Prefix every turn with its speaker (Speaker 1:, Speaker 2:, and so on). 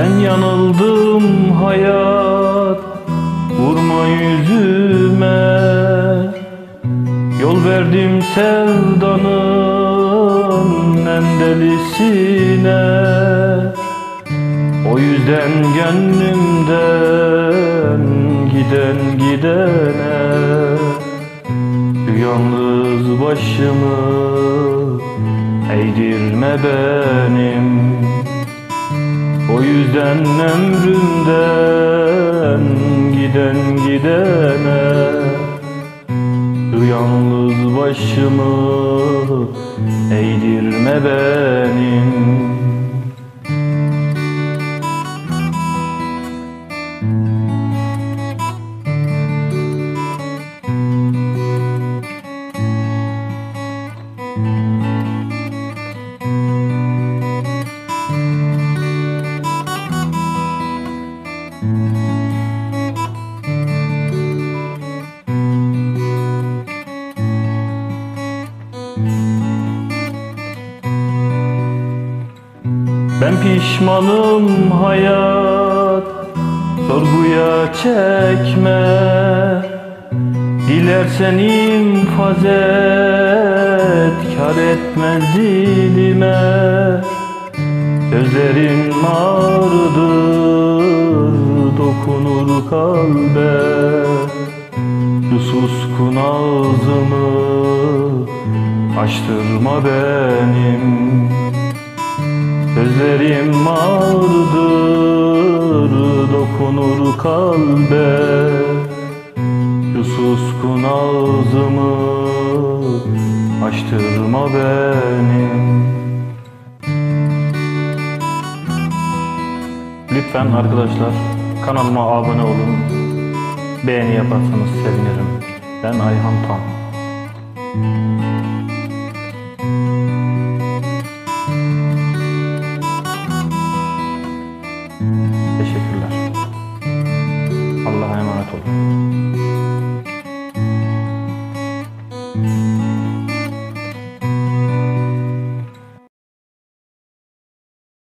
Speaker 1: Ben yanıldım hayat Vurma yüzüme. Yol verdim sevdanın en delisine. O yüzden gönlümden giden gidene yalnız başımı eğdirme benim o yüzden ömrümden giden gidene Şu yalnız başımı eğdirme benim Ben pişmanım hayat Sorguya çekme. Dilersen infaz et Kar etmez dilime. Sözlerin ağrıdır Dokunur kalbe. Suskun ağzımı Açtırma benim. Sözlerim ağrıdır dokunur kalbe. Suskun ağzımı açtırma benim. Lütfen arkadaşlar kanalıma abone olun Beğeni yaparsanız sevinirim Ben Ayhan Tam Teşekkürler. Allah'a emanet olun.